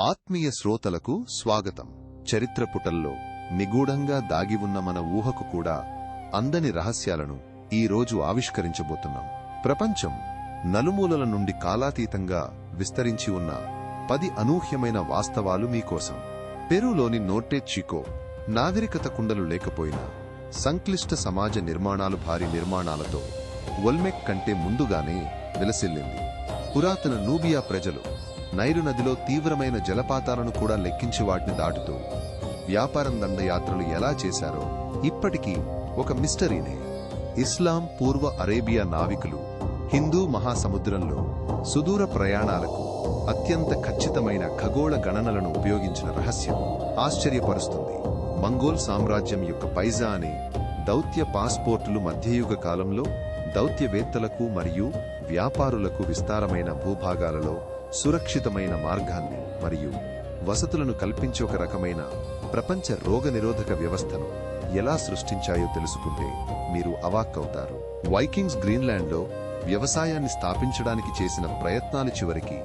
ఆత్మీయ శ్రోతలకు స్వాగతం. చరిత్ర పుటల్లో నిగూఢంగా దాగి ఉన్న మన ఊహకు కూడా అందని రహస్యాలను ఈ రోజు ఆవిష్కరించబోతున్నాం. ప్రపంచం నలుమూలల నుండి కాలాతీతంగా విస్తరించి ఉన్న పది అనూహ్యమైన వాస్తవాలు మీకోసం. పెరూలోని నోర్టే చికో నాగరికత కుండలు లేకపోయినా సంక్లిష్ట సమాజ నిర్మాణాలు భారీ నిర్మాణాలతో ఒల్మెక్ కంటే ముందుగానే విలసిల్లింది. పురాతన నూబియా ప్రజలు నైరు నదిలో తీవ్రమైన జలపాతాలను కూడా లెక్కించి వాటిని దాటుతూ వ్యాపారం దండయాత్రలు ఎలా చేశారో ఇప్పటికీ ఒక మిస్టరీనే. ఇస్లాం పూర్వ అరేబియా నావికులు హిందూ మహాసముద్రంలో సుదూర ప్రయాణాలకు అత్యంత ఖచ్చితమైన ఖగోళ గణనలను ఉపయోగించిన రహస్యం ఆశ్చర్యపరుస్తుంది. మంగోల్ సామ్రాజ్యం యొక్క పైజా అనే దౌత్య పాస్పోర్టులు మధ్యయుగ కాలంలో దౌత్యవేత్తలకు మరియు వ్యాపారులకు విస్తారమైన భూభాగాలలో సురక్షితమైన మార్గాన్ని మరియు వసతులను కల్పించే ఒక రకమైన ప్రపంచ రోగనిరోధక వ్యవస్థను ఎలా సృష్టించాయో తెలుసుకుంటే మీరు అవాక్కవుతారు. వైకింగ్స్ గ్రీన్లాండ్లో వ్యవసాయాన్ని స్థాపించడానికి చేసిన ప్రయత్నాలు చివరికి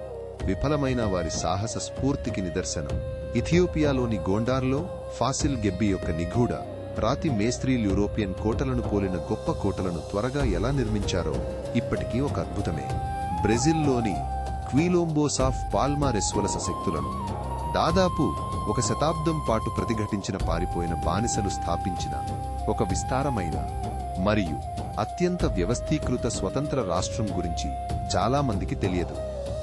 విఫలమైన వారి సాహస స్ఫూర్తికి నిదర్శనం. ఇథియోపియాలోని గోండార్లో ఫాసిల్ గెబ్బి యొక్క నిగూఢ రాతి మేస్త్రీలు యూరోపియన్ కోటలను పోలిన గొప్ప కోటలను త్వరగా ఎలా నిర్మించారో ఇప్పటికీ ఒక అద్భుతమే. బ్రెజిల్లోని క్వీలోంబోస్ ఆఫ్ పాల్మారెస్ వలస శక్తులను దాదాపు ఒక శతాబ్దం పాటు ప్రతిఘటించిన పారిపోయిన బానిసలు స్థాపించిన ఒక విస్తారమైన మరియు అత్యంత వ్యవస్థీకృత స్వతంత్ర రాష్ట్రం గురించి చాలామందికి తెలియదు.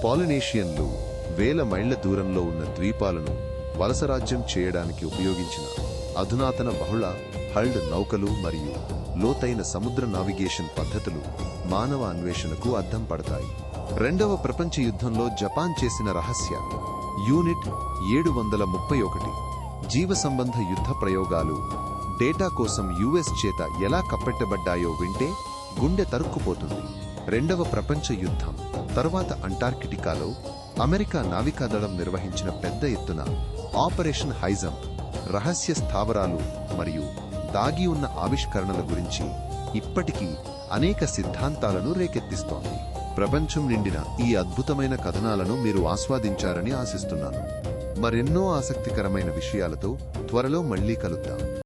పాలినేషియన్లు వేల మైళ్ళ దూరంలో ఉన్న ద్వీపాలను వలసరాజ్యం చేయడానికి ఉపయోగించిన అధునాతన బహుళ హల్డ్ నౌకలు మరియు లోతైన సముద్ర నావిగేషన్ పద్ధతులు మానవ అన్వేషణకు అద్దం పడతాయి. రెండవ ప్రపంచ యుద్ధంలో జపాన్ చేసిన రహస్య యూనిట్ ఏడు వందల ముప్పై ఒకటి జీవ సంబంధ యుద్ధ ప్రయోగాలు డేటా కోసం యుఎస్ చేత ఎలా కప్పెట్టబడ్డాయో వింటే గుండె తరుక్కుపోతుంది. రెండవ ప్రపంచ యుద్ధం తర్వాత అంటార్కిటికాలో అమెరికా నావికాదళం నిర్వహించిన పెద్ద ఎత్తున ఆపరేషన్ హైజం రహస్య స్థావరాలు మరియు దాగి ఉన్న ఆవిష్కరణల గురించి ఇప్పటికీ అనేక సిద్ధాంతాలను రేకెత్తిస్తోంది. ప్రపంచం నిండిన ఈ అద్భుతమైన కథనాలను మీరు ఆస్వాదించారని ఆశిస్తున్నాను. మరెన్నో ఆసక్తికరమైన విషయాలతో త్వరలో మళ్ళీ కలుద్దాం.